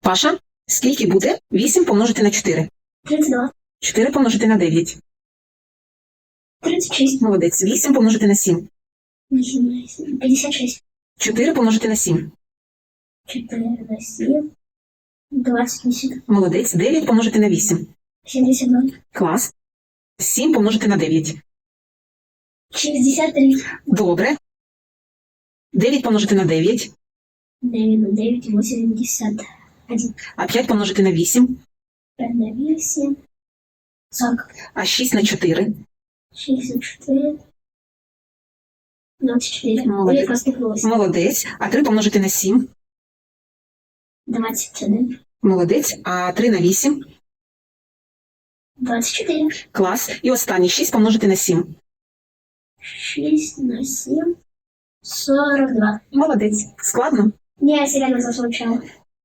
Паша, скільки буде 8 помножити на 4? 32, 4 помножити на 9. 36, Молодець. 8 помножити на 7. 18, 56, 4 помножити на 7. 4 на 7, 28, Молодець. 9 помножити на 8. 72, Клас. 7 помножити на 9. 63, Добре. 9 помножити на 9. 9 на 9, 81, А 5 помножити на 8. 5 на 8, 40, А 6 на 4. 64, 24, Молодець. Молодець. А 3 помножити на 7. 21, Молодець. А 3 на 8. 24, Клас. І останнє 6 помножити на 7. 6 на 7, 42. Молодець. Складно? Не, я реально заслучала.